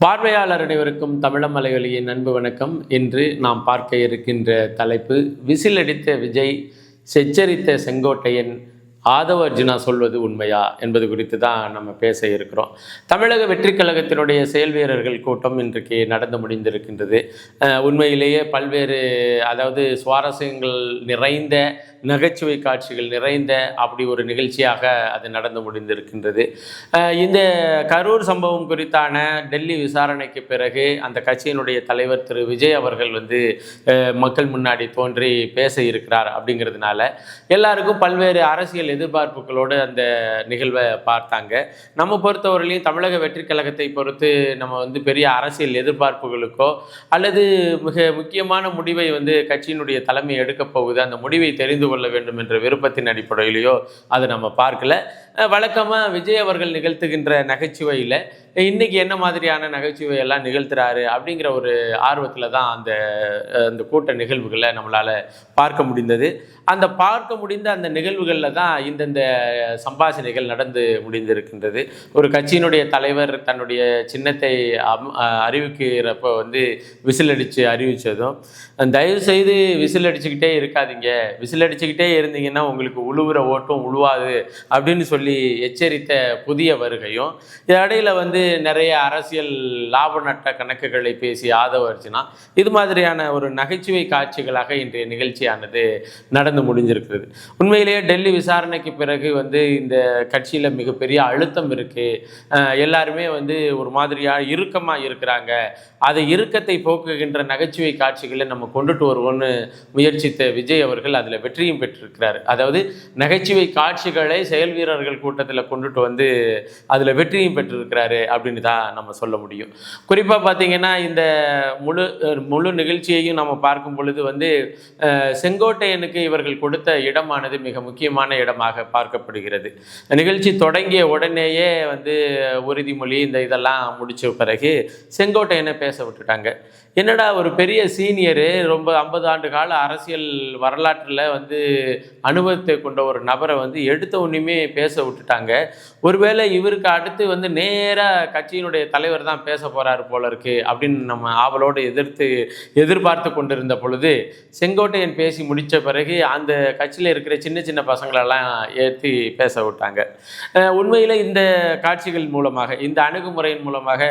பார்வையாளர் அனைவருக்கும் தமிழம் மலைகளின் அன்பு வணக்கம். இன்று நாம் பார்க்க இருக்கின்ற தலைப்பு விசில் அடித்த விஜய் செச்சரித்த செங்கோட்டையன் ஆதவ அர்ஜுனா சொல்வது உண்மையா என்பது குறித்து தான் நம்ம பேச இருக்கிறோம். தமிழக வெற்றிக் கழகத்தினுடைய செயல் வீரர்கள் கூட்டம் இன்றைக்கு நடந்து முடிந்திருக்கின்றது. உண்மையிலேயே பல்வேறு அதாவது சுவாரஸ்யங்கள் நிறைந்த நகைச்சுவை காட்சிகள் நிறைந்த அப்படி ஒரு நிகழ்ச்சியாக அது நடந்து முடிந்திருக்கின்றது. இந்த கரூர் சம்பவம் குறித்தான டெல்லி விசாரணைக்கு பிறகு அந்த கட்சியினுடைய தலைவர் திரு விஜய் அவர்கள் வந்து மக்கள் முன்னாடி தோன்றி பேச இருக்கிறார் அப்படிங்கிறதுனால எல்லாருக்கும் பல்வேறு அரசியல் எதிர்பார்ப்புகளோடு அந்த நிகழ்வை பார்த்தாங்க. நம்ம பொறுத்தவரையிலையும் தமிழக வெற்றிக் கழகத்தை பொறுத்து நம்ம வந்து பெரிய அரசியல் எதிர்பார்ப்புகளுக்கோ அல்லது மிக முக்கியமான முடிவை வந்து கட்சியினுடைய தலைமை எடுக்கப் போகுது அந்த முடிவை தெரிந்து கொள்ள வேண்டும் என்ற விருப்பத்தின் அடிப்படையிலையோ அதை நம்ம பார்க்கல. வழக்கமாக விஜய் அவர்கள் நிகழ்த்துகின்ற நகைச்சுவையில் இன்னைக்கு என்ன மாதிரியான நகைச்சுவை எல்லாம் நிகழ்த்துறாரு? அப்படிங்கிற ஒரு ஆர்வத்தில் தான் அந்த அந்த கூட்ட நிகழ்வுகளை நம்மளால் பார்க்க முடிந்தது. அந்த பார்க்க முடிந்த அந்த நிகழ்வுகளில் தான் இந்தந்த சம்பாஷணைகள் நடந்து முடிந்திருக்கின்றது. ஒரு கட்சியினுடைய தலைவர் தன்னுடைய சின்னத்தை அம்- அறிவிக்கிறப்ப வந்து விசில் அடித்து அறிவித்ததும் தயவு செய்து விசில் அடிச்சுக்கிட்டே இருக்காதீங்க. விசில் அடிச்சுக்கிட்டே இருந்தீங்கன்னா உங்களுக்கு உழுவுற ஓட்டும் உழுவாது அப்படின்னு சொல்லி எச்சரித்த புதிய வருகையும் இடையில வந்து நிறைய அரசியல் லாப நட்ட கணக்குகளை பேசி ஆதவ இது மாதிரியான ஒரு நகைச்சுவை காட்சிகளாக இன்றைய நிகழ்ச்சியானது நடந்து முடிஞ்சிருக்கிறது உண்மையிலேயே டெல்லி விசாரணைக்கு பிறகு வந்து இந்த கட்சியில் மிகப்பெரிய அழுத்தம் இருக்குது எல்லாருமே வந்து ஒரு மாதிரியாக இறுக்கமாக இருக்கிறாங்க. அதை இறுக்கத்தை போக்குகின்ற நகைச்சுவை காட்சிகளை நம்ம கொண்டுட்டு வருவோம்னு முயற்சித்த விஜய் அவர்கள் அதில் வெற்றியும் பெற்றிருக்கிறார். அதாவது நகைச்சுவை காட்சிகளை செயல் வீரர்கள் கூட்டத்தில் கொண்டுட்டு வந்து அதில் வெற்றியும் பெற்றிருக்கிறாரு அப்படின்னு தான் நம்ம சொல்ல முடியும். குறிப்பாக பார்த்தீங்கன்னா இந்த முழு முழு நிகழ்ச்சியையும் நம்ம பார்க்கும் பொழுது வந்து செங்கோட்டையனுக்கு இவர்கள் கொடுத்த இடமானது மிக முக்கியமான இடமாக பார்க்கப்படுகிறது. நிகழ்ச்சி தொடங்கிய உடனேயே வந்து உறுதிமொழி இந்த இதெல்லாம் முடிச்ச பிறகு செங்கோட்டையனை பேச விட்டுட்டாங்க. என்னடா ஒரு பெரிய சீனியரு ரொம்ப ஐம்பது ஆண்டு கால அரசியல் வரலாற்றில் வந்து அனுபவத்தை கொண்ட ஒரு நபரை வந்து எடுத்த ஒன்றுமே பேச விட்டுட்டாங்க. ஒருவேளை இவருக்கு அடுத்து வந்து நேராக கட்சியினுடைய தலைவர் தான் பேச போறாரு போல இருக்கு அப்படின்னு நம்ம ஆவலோடு எதிர்த்து எதிர்பார்த்து கொண்டிருந்த பொழுது செங்கோட்டையன் பேசி முடித்த பிறகு அந்த கட்சியில் இருக்கிற சின்ன சின்ன பசங்களெல்லாம் ஏற்றி பேச விட்டாங்க. உண்மையில் இந்த காட்சிகள் மூலமாக இந்த அணுகுமுறையின் மூலமாக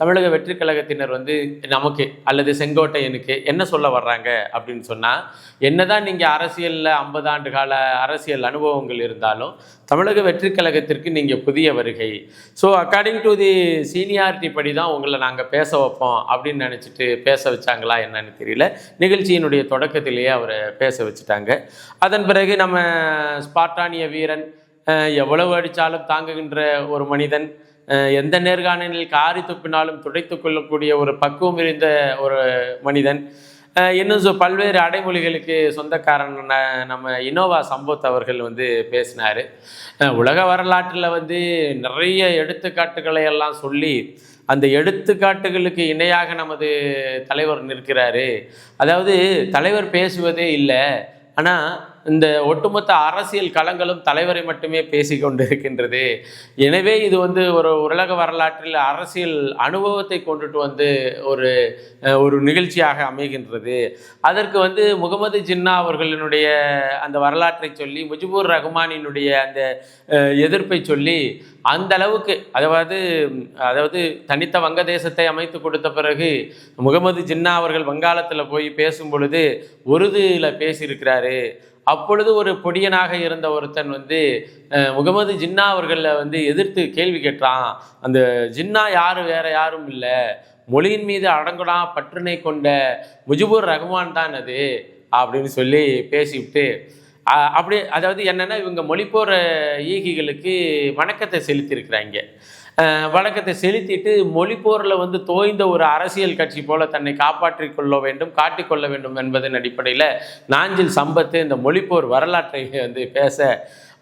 தமிழக வெற்றி கழகத்தினர் வந்து நமக்கு அல்லது செங்கோட்டையனுக்கு என்ன சொல்ல வர்றாங்க அப்படின்னு சொன்னால் என்னதான் நீங்கள் அரசியலில் ஐம்பது ஆண்டு கால அரசியல் அனுபவங்கள் இருந்தாலும் தமிழக வெற்றி கழகத்திற்கு நீங்கள் புதிய வருகை. So according to the seniority படி தான் உங்களை நாங்கள் பேச வைப்போம் அப்படின்னு நினச்சிட்டு பேச வச்சாங்களா என்னன்னு தெரியல. நிகழ்ச்சியினுடைய தொடக்கத்திலேயே அவரை பேச வச்சுட்டாங்க. அதன் பிறகு நம்ம ஸ்பாட்டானிய வீரன் எவ்வளவு அடித்தாலும் தாங்குகின்ற ஒரு மனிதன் எந்த நேர்காணலில் காரி துப்பினாலும் துடைத்து கொள்ளக்கூடிய ஒரு பக்குவம் இருந்த ஒரு மனிதன். இன்னும் சொ பல்வேறு அடைமொழிகளுக்கு சொந்தக்காரன் ந- நம்ம இனோவா சம்பத் அவர்கள் வந்து பேசினார். உலக வரலாற்றில் வந்து நிறைய எடுத்துக்காட்டுகளை எல்லாம் சொல்லி அந்த எடுத்துக்காட்டுகளுக்கு இணையாக நமது தலைவர் நிற்கிறாரு. அதாவது தலைவர் பேசுவதே இல்லை ஆனால் இந்த ஒட்டுமொத்த அரசியல் களங்களும் தலைவரை மட்டுமே பேசி கொண்டிருக்கின்றது. எனவே இது வந்து ஒரு உலக வரலாற்றில் அரசியல் அனுபவத்தை கொண்டுட்டு வந்து ஒரு ஒரு நிகழ்ச்சியாக அமைகின்றது. அதற்கு வந்து முகமது ஜின்னா அவர்களினுடைய அந்த வரலாற்றை சொல்லி முஜிபுர் ரஹ்மானினுடைய அந்த எதிர்ப்பை சொல்லி அந்த அளவுக்கு அதாவது அதாவது தனித்த வங்கதேசத்தை அமைத்து கொடுத்த பிறகு முகமது ஜின்னா அவர்கள் வங்காளத்தில் போய் பேசும் பொழுது உருதுல பேசியிருக்கிறாரு. அப்பொழுது ஒரு பொடியனாக இருந்த ஒருத்தன் வந்து முகமது ஜின்னா அவர்களை வந்து எதிர்த்து கேள்வி கேட்டான். அந்த ஜின்னா யாரு வேற யாரும் இல்லை. மொழியின் மீது அடங்குடா பற்றுனை கொண்ட முஜிபுர் ரஹ்மான் தான் அது அப்படின்னு சொல்லி பேசிவிட்டு அப்படி அதாவது என்னென்னா இவங்க மொழிப்போர் ஈகிகளுக்கு வணக்கத்தை செலுத்தியிருக்கிறாங்க. வழக்கத்தை வணக்கத்தை செலுத்திட்டு மொழிப்போரில் வந்து தோய்ந்த ஒரு அரசியல் கட்சி போல தன்னை காப்பாற்றிக் கொள்ள வேண்டும் காட்டிக்கொள்ள வேண்டும் என்பதன் அடிப்படையில் நாஞ்சில் சம்பத்து இந்த மொழிப்போர் வரலாற்றை வந்து பேச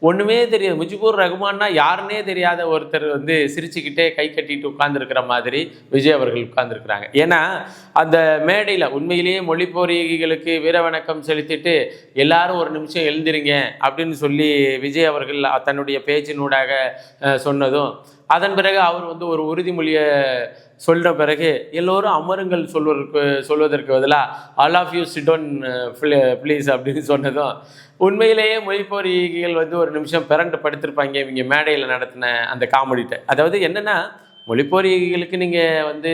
ஒன்றுமே தெரியாது. முஜிபூர் ரகுமான்னா யாருன்னே தெரியாத ஒருத்தர் வந்து சிரிச்சுக்கிட்டே கை கட்டிட்டு உட்கார்ந்துருக்கிற மாதிரி விஜய் அவர்கள் உட்கார்ந்துருக்குறாங்க. ஏன்னா அந்த மேடையில் உண்மையிலேயே மொழிப்போரிகளுக்கு வீர வணக்கம் செலுத்திட்டு எல்லாரும் ஒரு நிமிஷம் எழுந்திருங்க அப்படின்னு சொல்லி விஜய் அவர்கள் தன்னுடைய பேச்சினூடாக சொன்னதும் அதன் பிறகு அவர் வந்து ஒரு உறுதிமொழியை சொல்ற பிறகு எல்லோரும் அமருங்கள் சொல்வதற்கு சொல்வதற்கு பதிலாக all of you sit down please அப்படின்னு சொன்னதும் உண்மையிலேயே மொழிப்போரிகள் வந்து ஒரு நிமிஷம் பிறண்டு படுத்திருப்பாங்க இவங்க மேடையில் நடத்தின அந்த காமெடிட்ட. அதாவது என்னென்னா மொழிப்போரிகளுக்கு நீங்கள் வந்து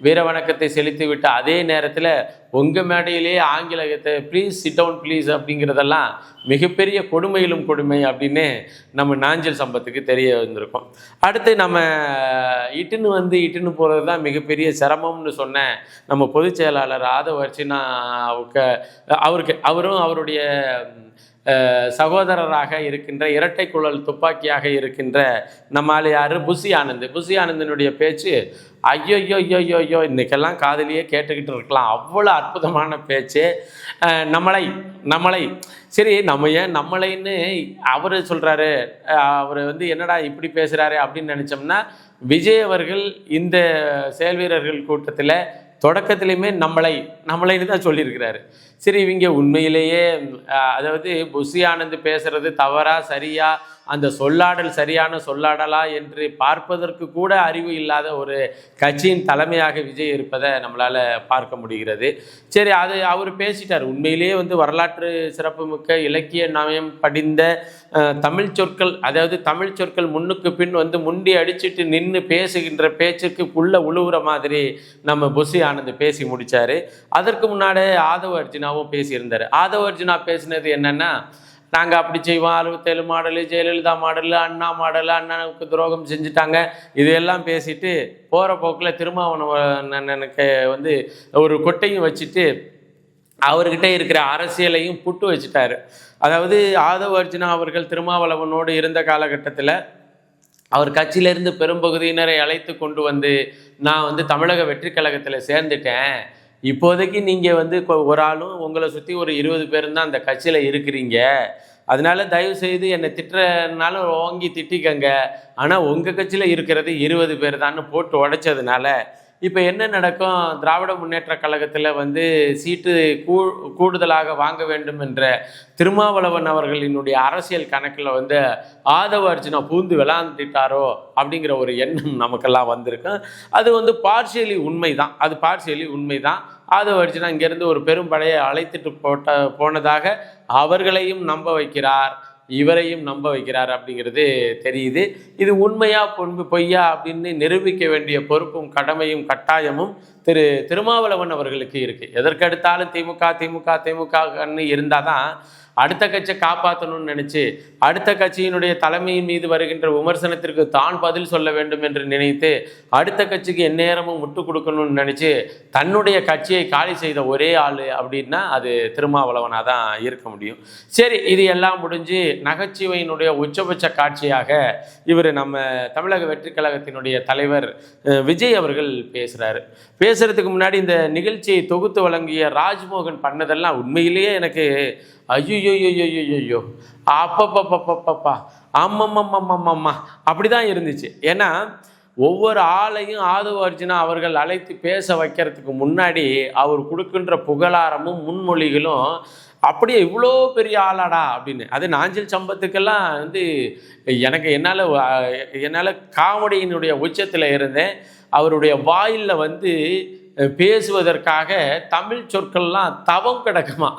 வீர வணக்கத்தை செலுத்தி விட்ட அதே நேரத்தில் உங்கள் மேடையிலேயே ஆங்கிலத்தை ப்ளீஸ் சிட் டவுன் ப்ளீஸ் அப்படிங்கிறதெல்லாம் மிகப்பெரிய கொடுமையிலும் கொடுமை அப்படின்னு நம்ம நாஞ்சல் சம்பத்துக்கு தெரிய வந்திருக்கோம். அடுத்து நம்ம இட்டுன்னு வந்து இட்டுன்னு போகிறது தான் மிகப்பெரிய சிரமம்னு சொன்ன நம்ம பொதுச் செயலாளர் ஆதவ அர்ச்சினா அவருக்கு அவருக்கு அவரும் அவருடைய சகோதரராக இருக்கின்ற இரட்டை குழல் துப்பாக்கியாக இருக்கின்ற நம்மால் யார்? புசி ஆனந்த். புசி ஆனந்தனுடைய பேச்சு ஐயோ ஐயோ ஐயோ ஐயோ ஐயோ காதலியே கேட்டுக்கிட்டு இருக்கலாம். அவ்வளோ அற்புதமான பேச்சு. நம்மளை நம்மளை. சரி நம்ம ஏன் நம்மளைன்னு அவர் சொல்கிறாரு அவர் வந்து என்னடா இப்படி பேசுகிறாரு அப்படின்னு நினச்சோம்னா விஜய் அவர்கள் இந்த செயல் வீரர்கள் கூட்டத்தில் தொடக்கத்திலையுமே நம்மளை நம்மளைன்னு தான் சொல்லியிருக்கிறாரு. சரி இவங்க உண்மையிலேயே அதாவது புஷி ஆனந்த் பேசுறது தவறா சரியா? அந்த சொல்லாடல் சரியான சொல்லாடலா என்று பார்ப்பதற்கு கூட அறிவு இல்லாத ஒரு கட்சியின் தலைமையாக விஜய் இருப்பதை நம்மளால் பார்க்க முடிகிறது. சரி அது அவர் பேசிட்டார். உண்மையிலேயே வந்து வரலாற்று சிறப்புமிக்க இலக்கிய நயம் படிந்த தமிழ் சொற்கள் அதாவது தமிழ் சொற்கள் முன்னுக்கு பின் வந்து முண்டி அடிச்சுட்டு நின்று பேசுகின்ற பேச்சுக்கு உள்ள உழுவுற மாதிரி நம்ம புஷி ஆனந்த் பேசி முடித்தார் அதற்கு முன்னாடி ஆதவ அர்ஜுனாவும் பேசியிருந்தார். ஆதவ அர்ஜுனா பேசினது என்னென்னா நாங்கள் அப்படி செய்வோம். அறுபத்தேழு model Jayalalithaa model Anna model அண்ணனுக்கு துரோகம் செஞ்சுட்டாங்க. இதையெல்லாம் பேசிட்டு போகிற போக்கில் திருமாவளவனுக்கு வந்து ஒரு கொட்டையும் வச்சுட்டு அவர்கிட்ட இருக்கிற அரசியலையும் புட்டு வச்சுட்டாரு. அதாவது ஆதவ அர்ஜுனா அவர்கள் திருமாவளவனோடு இருந்த காலகட்டத்தில் அவர் கட்சியிலேருந்து பெரும்பகுதியினரை அழைத்து கொண்டு வந்து நான் வந்து தமிழக வெற்றி கழகத்தில் சேர்ந்துட்டேன். இப்போதைக்கு நீங்கள் வந்து கொ- ஒரு ஆளும் உங்களை சுற்றி ஒரு இருபது பேரும் தான் அந்த கட்சியில் இருக்கிறீங்க. அதனால தயவு செய்து என்னை திட்டுறதுனால ஓங்கி திட்டிக்கங்க. ஆனால் உங்கள் கட்சியில் இருக்கிறது இருபது பேர் தான்னு போட்டு உடைச்சதுனால இப்போ என்ன நடக்கும்? திராவிட முன்னேற்ற கழகத்தில் வந்து சீட்டு கூ கூடுதலாக வாங்க வேண்டும் என்ற திருமாவளவன் அவர்களினுடைய அரசியல் கணக்கில் வந்து ஆதவ அர்ஜுனா பூந்து விளாண்டுட்டாரோ அப்படிங்கிற ஒரு எண்ணம் நமக்கெல்லாம் வந்திருக்கும். அது வந்து பார்சியலி உண்மை தான் அது பார்சியலி உண்மை தான் ஆதவ அர்ஜுனா இங்கேருந்து ஒரு பெரும் படையை அழைத்துட்டு போட்ட போனதாக அவர்களையும் நம்ப வைக்கிறார். இவரையும் நம்ப வைக்கிறார் அப்படிங்கிறது தெரியுது. இது உண்மையா பொன்பு பொய்யா அப்படின்னு நிரூபிக்க வேண்டிய பொறுப்பும் கடமையும் கட்டாயமும் திரு திருமாவளவன் அவர்களுக்கு இருக்கு. எதற்கெடுத்தாலும் திமுக திமுக திமுகன்னு இருந்தால் தான் அடுத்த கட்சியை காப்பாற்றணும்னு நினைச்சு அடுத்த கட்சியினுடைய தலைமையின் மீது வருகின்ற விமர்சனத்திற்கு தான் பதில் சொல்ல வேண்டும் என்று நினைத்து அடுத்த கட்சிக்கு எந்நேரமும் முட்டு கொடுக்கணும்னு நினைச்சு தன்னுடைய கட்சியை காலி செய்த ஒரே ஆள் அப்படின்னா அது திருமாவளவனாக தான் இருக்க முடியும். சரி இது எல்லாம் முடிஞ்சு நகைச்சுவையினுடைய உச்சபட்ச காட்சியாக இவர் நம்ம தமிழக வெற்றி கழகத்தினுடைய தலைவர் விஜய் அவர்கள் பேசுகிறாரு பேசுறதுக்கு முன்னாடி இந்த நிகழ்ச்சியை தொகுத்து வழங்கிய ராஜ்மோகன் பண்ணதெல்லாம் உண்மையிலேயே எனக்கு ஐயோ அப்பப்பப்பப்பப்பா ஆமாம்மாம்மாம்மாம்மா அப்படி தான் இருந்துச்சு. ஏன்னா ஒவ்வொரு ஆளையும் ஆதவ அர்ஜுனா அவர்கள் அழைத்து பேச வைக்கிறதுக்கு முன்னாடி அவர் கொடுக்கின்ற புகழாரமும் முன்மொழிகளும் அப்படியே இவ்வளோ பெரிய ஆளாடா அப்படின்னு. அது நாஞ்சில் சம்பத்துக்கெல்லாம் வந்து எனக்கு என்னால் என்னால் காமெடியினுடைய உச்சத்தில் இருந்தேன். அவருடைய வாயிலில் வந்து பேசுவதற்காக தமிழ் சொற்கள்லாம் தவம் கிடக்குமா?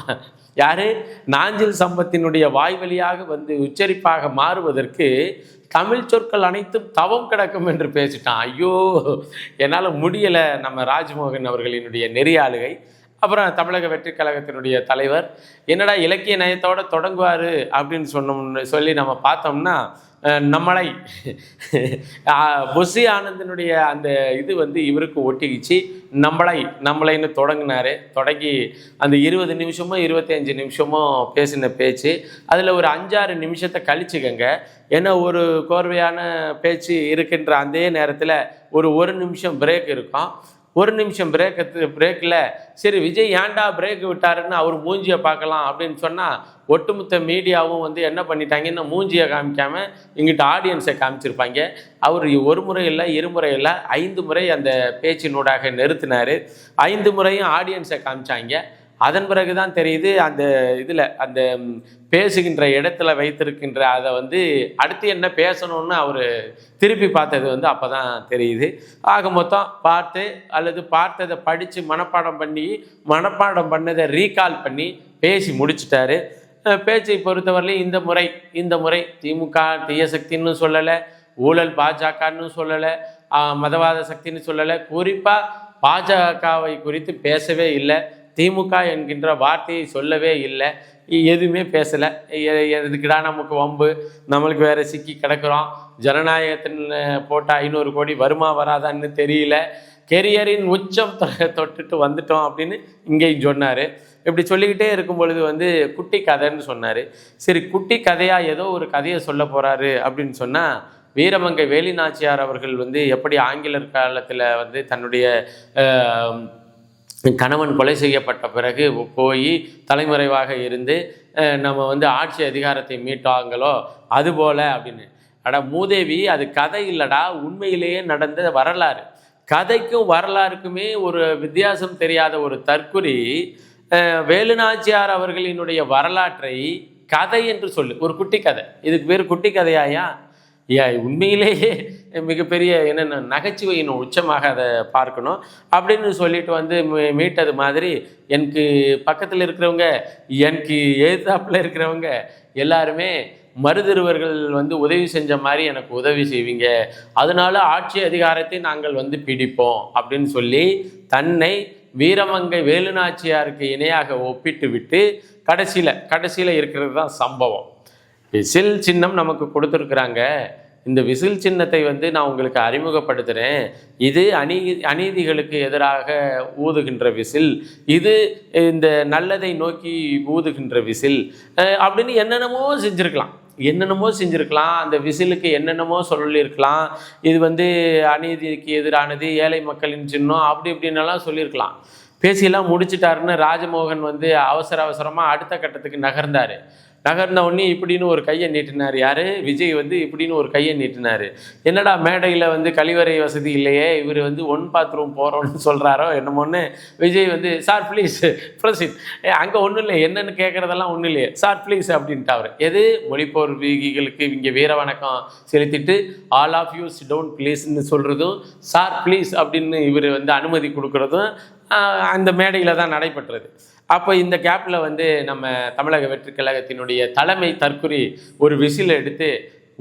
யாரு? நாஞ்சில் சம்பத்தினுடைய வாய் வழியாக வந்து உச்சரிப்பாக மாறுவதற்கு தமிழ் சொற்கள் அனைத்தும் தவம் கிடக்கும் என்று பேசிட்டான். ஐயோ என்னால் முடியலை நம்ம ராஜ்மோகன் அவர்களினுடைய நெறியாளுகை. அப்புறம் தமிழக வெற்றி கழகத்தினுடைய தலைவர் என்னடா இலக்கிய நயத்தோட தொடங்குவார் அப்படின்னு சொன்னோம்னு சொல்லி நம்ம பார்த்தோம்னா நம்மளை. புஷி ஆனந்தனுடைய அந்த இது வந்து இவருக்கு ஒட்டிக்கிச்சு. நம்மளை நம்மளைன்னு தொடங்கினாரு. தொடங்கி அந்த இருபது நிமிஷமோ இருபத்தஞ்சு நிமிஷமோ பேசின பேச்சு. அதில் ஒரு அஞ்சாறு நிமிஷத்தை கழிச்சுக்கங்க. ஏன்னா ஒரு கோர்வையான பேச்சு இருக்கின்ற அதே நேரத்தில் ஒரு ஒரு நிமிஷம் பிரேக் இருக்கும். ஒரு நிமிஷம் பிரேக் பிரேக்கில் சரி விஜய் ஏன்டா பிரேக் விட்டாருன்னு அவர் மூஞ்சியை பார்க்கலாம் அப்படின்னு சொன்னால் ஒட்டுமொத்த மீடியாவும் வந்து என்ன பண்ணிட்டாங்கன்னா மூஞ்சியை காமிக்காம இங்கிட்ட ஆடியன்ஸை காமிச்சிருப்பாங்க. அவர் ஒரு முறை இல்லை இருமுறை இல்லை ஐந்து முறை அந்த பேச்சினூடாக நிறுத்தினார். ஐந்து முறையும் ஆடியன்ஸை காமிச்சாங்க. அதன் பிறகு தான் தெரியுது அந்த இதில் அந்த பேசுகின்ற இடத்துல வைத்திருக்கின்ற அதை வந்து அடுத்து என்ன பேசணும்னு அவர் திருப்பி பார்த்தது வந்து அப்போ தான் தெரியுது. ஆக மொத்தம் பார்த்து அல்லது பார்த்ததை படித்து மனப்பாடம் பண்ணி மனப்பாடம் பண்ணதை ரீகால் பண்ணி பேசி முடிச்சிட்டாரு. பேச்சை பொறுத்தவரையிலும் இந்த முறை இந்த முறை திமுக தீயசக்தின்னு சொல்லலை ஊழல் பாஜகன்னு சொல்லலை மதவாத சக்தின்னு சொல்லலை குறிப்பாக பாஜகவை குறித்து பேசவே இல்லை. திமுக என்கின்ற வார்த்தையை சொல்லவே இல்லை. எதுவுமே பேசலை. எதுக்குடா நமக்கு வம்பு? நம்மளுக்கு வேற சிக்கி கிடக்குறோம். ஜனநாயகத்தின் போட்ட ஐநூறு கோடி வருமா வராதான்னு தெரியல. கெரியரின் உச்சம் தொட்டுட்டு வந்துட்டோம் அப்படின்னு இங்கேயும் சொன்னார். இப்படி சொல்லிக்கிட்டே இருக்கும் பொழுது வந்து குட்டி கதைன்னு சொன்னார். சரி குட்டி கதையாக ஏதோ ஒரு கதையை சொல்ல போகிறாரு அப்படின்னு சொன்னால் வீரமங்கை வேலிநாச்சியார் அவர்கள் வந்து எப்படி ஆங்கிலர் காலத்தில் வந்து தன்னுடைய கணவன் கொலை செய்யப்பட்ட பிறகு போய் தலைமறைவாக இருந்து நம்ம வந்து ஆட்சி அதிகாரத்தை மீட்டாங்களோ அதுபோல் அப்படின்னு. அட மூதேவி அது கதை இல்லடா உண்மையிலேயே நடந்த வரலாறு. கதைக்கும் வரலாறுக்குமே ஒரு வித்தியாசம் தெரியாத ஒரு தற்குறி வேலுநாச்சியார் அவர்களினுடைய வரலாற்றை கதை என்று சொல்லு ஒரு குட்டி கதை. இதுக்கு பேர் குட்டி கதையாயா உண்மையிலேயே மிகப்பெரிய என்னென்ன நகைச்சுவையின் உச்சமாக அதை பார்க்கணும். அப்படின்னு சொல்லிட்டு வந்து மீ- மீட்டது மாதிரி எனக்கு பக்கத்தில் இருக்கிறவங்க எனக்கு எதிர்த்தாப்புல இருக்கிறவங்க எல்லாருமே மருதிருவர்கள் வந்து உதவி செஞ்ச மாதிரி எனக்கு உதவி செய்வீங்க. அதனால ஆட்சி அதிகாரத்தை நாங்கள் வந்து பிடிப்போம் அப்படின்னு சொல்லி தன்னை வீரமங்கை வேலுநாச்சியாருக்கு இணையாக ஒப்பிட்டு விட்டு கடைசியில் கடைசியில் இருக்கிறது தான் சம்பவம். விசில் சின்னம் நமக்கு கொடுத்துருக்குறாங்க. இந்த விசில் சின்னத்தை வந்து நான் உங்களுக்கு அறிமுகப்படுத்துகிறேன் இது அநீ அநீதிகளுக்கு எதிராக ஊதுகின்ற விசில். இது இந்த நல்லதை நோக்கி ஊதுகின்ற விசில். அப்படின்னு என்னென்னமோ செஞ்சுருக்கலாம். என்னென்னமோ செஞ்சுருக்கலாம். அந்த விசிலுக்கு என்னென்னமோ சொல்லியிருக்கலாம். இது வந்து அநீதிக்கு எதிரானது ஏழை மக்களின் சின்னம் அப்படி இப்படின்னெல்லாம் சொல்லியிருக்கலாம். பேசியெல்லாம் முடிச்சிட்டாருன்னு ராஜமோகன் வந்து அவசர அவசரமாக அடுத்த கட்டத்துக்கு நகர்ந்தார். நகர்ந்த உடனே இப்படின்னு ஒரு கையை நீட்டினார் யார்? விஜய் வந்து இப்படின்னு ஒரு கையை நீட்டினார். என்னடா மேடையில் வந்து கழிவறை வசதி இல்லையே இவர் வந்து ஒன் பாத்ரூம் போகிறோன்னு சொல்கிறாரோ என்னமோன்னு விஜய் வந்து சார் ப்ளீஸ் ப்ரொசீட் ஏ அங்கே ஒன்றும் இல்லை என்னென்னு கேட்குறதெல்லாம் ஒன்றும் இல்லையே. சார் ப்ளீஸ் அப்படின்ட்டு அவர். எது? மொழிப்போர் வீகிகளுக்கு இங்கே வீர வணக்கம் செலுத்திட்டு ஆல் ஆஃப் யூ டவுன் ப்ளீஸ்ன்னு சொல்கிறதும் சார் ப்ளீஸ் அப்படின்னு இவர் வந்து அனுமதி கொடுக்குறதும் அந்த மேடையில் தான் நடைபெற்றது. அப்போ இந்த கேப்பில் வந்து நம்ம தமிழக வெற்றிக் கழகத்தினுடைய தலைமை தற்குறி ஒரு விசில் எடுத்து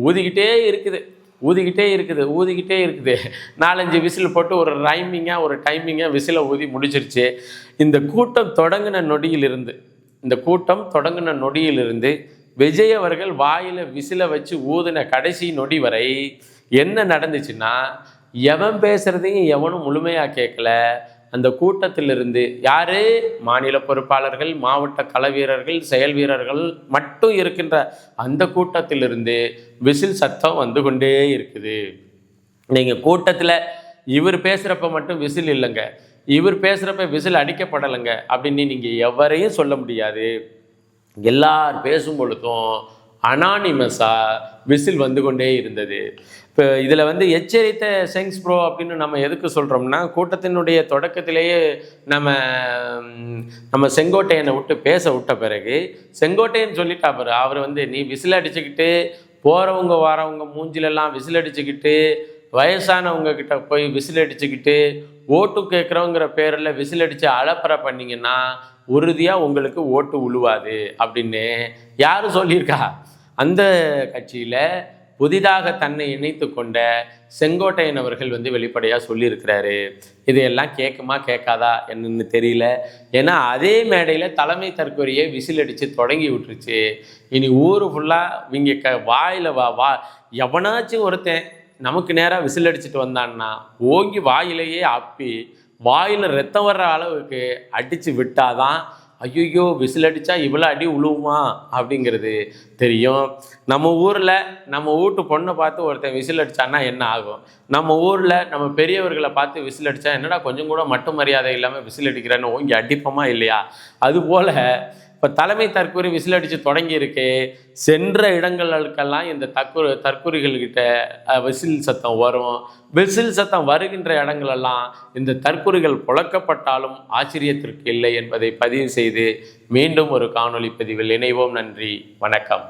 ஊதிக்கிட்டே இருக்குது. ஊதிக்கிட்டே இருக்குது ஊதிக்கிட்டே இருக்குது. நாலஞ்சு விசில் போட்டு ஒரு ரைமிங்காக ஒரு டைமிங்காக விசிலை ஊதி முடிச்சிருச்சு. இந்த கூட்டம் தொடங்கின நொடியிலிருந்து இந்த கூட்டம் தொடங்கின நொடியிலிருந்து விஜய் அவர்கள் வாயில் விசிலை வச்சு ஊதின கடைசி நொடி வரை என்ன நடந்துச்சுன்னா எவன் பேசுகிறதையும் எவனும் முழுமையாக கேட்கல அந்த கூட்டத்திலிருந்து யார்? மாநில பொறுப்பாளர்கள் மாவட்ட கள வீரர்கள் செயல் வீரர்கள் மட்டும் இருக்கின்ற அந்த கூட்டத்திலிருந்து விசில் சத்தம் வந்து கொண்டே இருக்குது. நீங்கள் கூட்டத்தில் இவர் பேசுகிறப்ப மட்டும் விசில் இல்லைங்க. இவர் பேசுகிறப்ப விசில் அடிக்கப்படலைங்க அப்படின்னு நீங்கள் எவரையும் சொல்ல முடியாது. எல்லார் பேசும் பொழுதும் அனானிமஸாக விசில் வந்து கொண்டே இருந்தது. இப்போ இதில் வந்து எச்சரித்த செங்ஸ் ப்ரோ அப்படின்னு நம்ம எதுக்கு சொல்கிறோம்னா கூட்டத்தினுடைய தொடக்கத்திலேயே நம்ம நம்ம செங்கோட்டையனை விட்டு பேச விட்ட பிறகு செங்கோட்டையன் சொல்லிட்டா பாரு அவர் வந்து நீ விசில் அடிச்சுக்கிட்டு போகிறவங்க வரவங்க மூஞ்சிலெல்லாம் விசில் அடிச்சுக்கிட்டு வயசானவங்க கிட்ட போய் விசில் அடிச்சுக்கிட்டு ஓட்டு கேட்குறோங்கிற பேரில் விசில் அடித்து அலப்பறை பண்ணீங்கன்னா உறுதியாக உங்களுக்கு ஓட்டு உழுவாது அப்படின்னு யார் சொல்லியிருக்கா? அந்த கட்சியில் புதிதாக தன்னை இணைத்து கொண்ட செங்கோட்டையன் அவர்கள் வந்து வெளிப்படையாக சொல்லியிருக்கிறாரு. இதையெல்லாம் கேட்குமா கேட்காதா என்னன்னு தெரியல. ஏன்னா அதே மேடையில் தலைமை தற்கொலையை விசில் அடித்து தொடங்கி விட்டுருச்சு. இனி ஊர் ஃபுல்லாக இவங்க க வாயில் வா வா எவனாச்சும் ஒருத்தன் நமக்கு நேராக விசில் அடிச்சுட்டு வந்தான்னா ஓங்கி வாயிலேயே அப்பி வாயில் ரத்தம் வர்ற அளவுக்கு அடித்து விட்டாதான் ஐயோ விசில் அடித்தா இவ்வளோ அடி உழுவுமா? அப்படிங்கிறது தெரியும். நம்ம ஊரில் நம்ம வீட்டு பொண்ணை பார்த்து ஒருத்தன் விசில் அடித்தான்னா என்ன ஆகும்? நம்ம ஊரில் நம்ம பெரியவர்களை பார்த்து விசில் அடித்தா என்னடா கொஞ்சம் கூட மட்டும் மரியாதை இல்லாமல் விசில் அடிக்கிறேன்னு ஓங்கி அடிப்போமா இல்லையா? அதுபோல் இப்போ தலைமை தற்கூரி விசில் அடித்து தொடங்கி இருக்கு சென்ற இடங்களுக்கெல்லாம் இந்த தற்கூரி தற்கூரிகள்கிட்ட விசில் சத்தம் வரும். விசில் சத்தம் வருகின்ற இடங்களெல்லாம் இந்த தற்கூரிகள் புழக்கப்பட்டாலும் ஆச்சரியத்திற்கு இல்லை என்பதை பதிவு செய்து மீண்டும் ஒரு காணொளி பதிவில் இணைவோம். நன்றி. வணக்கம்.